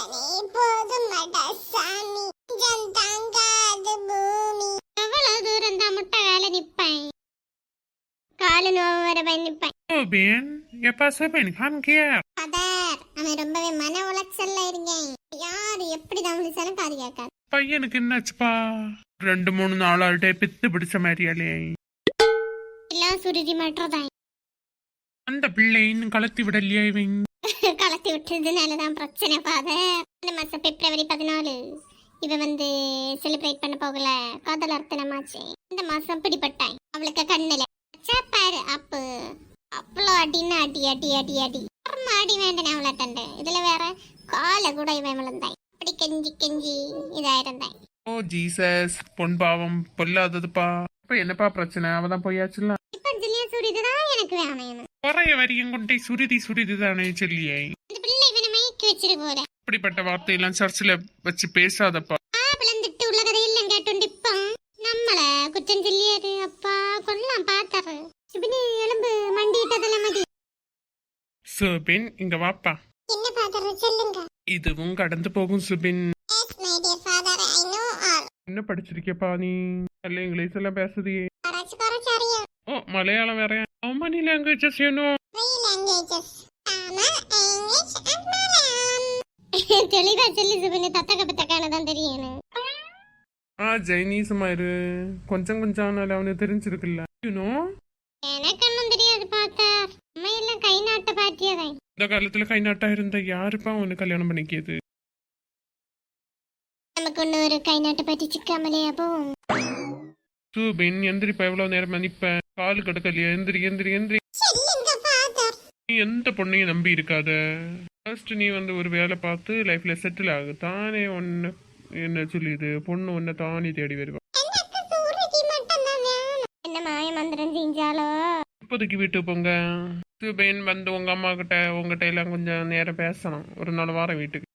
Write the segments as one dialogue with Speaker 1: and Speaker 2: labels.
Speaker 1: அதனை போதும் சாமி கொஞ்சம் தாங்காது பூமி
Speaker 2: எவ்வளவு தூரம் தான் முட்டை வேலை நிப்பேன் காலு நோவு வர போய் நிப்பேன்
Speaker 3: சுபின் எப்பா சுபின் கம் கியர்
Speaker 2: பதர் அவன் ரொம்பவே மன உளைச்சல்ல இருக்கேன் யாரு எப்படி தான் விழிச்சாலும் காது கேட்காது
Speaker 3: பையனுக்கு என்னாச்சுப்பா ரெண்டு மூணு நாளாயிட்டே பித்து பிடிச்ச மாதிரியாலே
Speaker 2: எல்லாம் சுருதி மாற்றதான்
Speaker 3: அந்த பிள்ளை இன்னும் கலத்தி விடலையா இவன்
Speaker 2: கலத்தி விட்டதுனாலதான் பிரச்சனை ஃபாதர் இந்த மாசம் பிப்ரவரி பதினாலு. இவ வந்து செலிப்ரேட் பண்ண போகல. காதல் அர்த்தனமாச்சு. இந்த மாசம் பிடிபட்டான் அவளுக்கு கண்ணுல பாரு அப்பு. அவ்வளோ அடின்னு அடி அடி அடி அடி. அடி வேண்டனே அவளை தண்டு இதுல வேற காலை கூட இவன் விழுந்தாய். அப்படி கெஞ்சி கெஞ்சி இதாயிருந்தேன்
Speaker 3: ஓ ஜீசஸ் பொன் பாவம் பொல்லாததுப்பா. இப்ப என்னப்பா பிரச்சனை? அவதான் போயாச்சுல
Speaker 2: இப்ப ஜில்லியா சூரிதுதான் எனக்கு வேணும்.
Speaker 3: குறைய வரியும் கொண்டே சுருதி சுருதி தானே சொல்லியே
Speaker 2: இந்த பிள்ளை இவனை மயக்கி வச்சிரு போல
Speaker 3: இப்படிப்பட்ட வார்த்தையெல்லாம் சர்ச்சில் வச்சு பேசாதப்பா
Speaker 2: ஆப்பிளம் திட்டு உள்ள கதையெல்லாம் கேட்டோண்டிப்பான் நம்மள குற்றம் சொல்லியாரு அப்பா கொல்லாம் பார்த்தாரு சுபினி எலும்பு மண்டிட்டதெல்லாம் மதி
Speaker 3: சுபின் இங்க வாப்பா
Speaker 1: என்ன ஃபாதர் சொல்லுங்க
Speaker 3: இதுவும் கடந்து போகும் Subin
Speaker 1: yes my dear father I know all
Speaker 3: என்ன படிச்சிருக்கேப்பா நீ நல்ல இங்கிலீஷ் எல்லாம் பேசுதியே
Speaker 1: കുറച്ച് കുറച്ച് അറിയാം
Speaker 3: ஓ மலையாளம் வேற How many languages you know?
Speaker 1: Three languages Tamil English and Malayalam
Speaker 2: தெளிவா சொல்லி சுபினு தத்தக்க பத்தக்கானதான் தெரியும்
Speaker 3: ஆ ஜெயினீசமா இரு. கொஞ்சம் கொஞ்சம் ஆனால அவனுக்கு தெரிஞ்சிருக்குல்ல. யூனோ
Speaker 2: எனக்கு ஒன்றும் தெரியாது பார்த்தா அம்மா எல்லாம் கை நாட்ட பாட்டியதான்.
Speaker 3: இந்த காலத்துல கை நாட்டா இருந்த யாருப்பா அவனு கல்யாணம் பண்ணிக்கியது
Speaker 2: நமக்கு ஒன்று ஒரு கை நாட்ட பாட்டி சிக்காமலே அப்போ.
Speaker 3: சுபின் எந்திரிப்பா எவ்வளவு நேரம் மதிப்ப கால் கிடக்கலையா எந்திரி எந்திரி எந்திரி. எந்த பொண்ணையும் நம்பி இருக்காத. ஃபர்ஸ்ட் நீ வந்து ஒரு வேலை பார்த்து லைஃப்ல செட்டில் ஆகு. தானே ஒன்று என்ன சொல்லிது பொண்ணு ஒன்றை தானே தேடி வருவா.
Speaker 2: என்ன மாய மந்திரம் செஞ்சாலோ?
Speaker 3: இப்போதைக்கு வீட்டு போங்க. சுபேன் வந்து உங்க அம்மா கிட்ட உங்ககிட்ட எல்லாம் கொஞ்சம் நேரம் பேசணும். ஒரு நாள் வாரம் வீட்டுக்கு.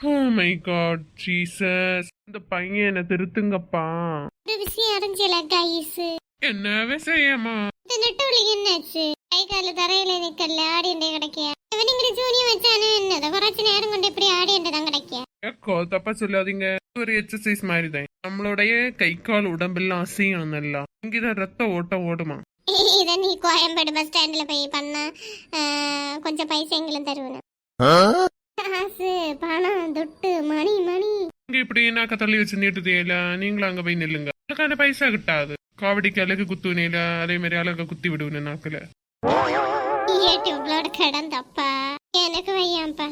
Speaker 3: ஓ மை காட் ஜீசஸ் இந்த பையன் என்ன திருத்துங்கப்பா.
Speaker 2: ஒரு விஷயம் அடைஞ்சல கைஸ்
Speaker 3: என்ன விஷயமா?
Speaker 2: இந்த நெட்டு என்னாச்சு? கை கால தரையில நிக்கல ஆடி என்ன கிடைக்க
Speaker 3: நம்மளுடைய கை கால் உடம்பெல்லாம் அசையணும் நல்லா. இங்கதான் ரத்த ஓட்டம் ஓடுமா?
Speaker 2: இதை நீ கோயம்பேடு பஸ் ஸ்டாண்ட்ல போய் பண்ணா ஆஹ், கொஞ்சம் பைசா எங்களும் தருவேன். காசு பணம் துட்டு மணி மணி
Speaker 3: இங்க இப்படி நாக்க தள்ளி வச்சு நீட்டுதேல நீங்களும் அங்க போய் நில்லுங்க. அதுக்கான பைசா கிட்டாது. காவடிக்கு அழகு குத்துனேல அதே மாதிரி அழக குத்தி விடுவேன் நாக்குல.
Speaker 2: யூடியூப்லோட கடன் தப்பா? எனக்கு வையாம்பா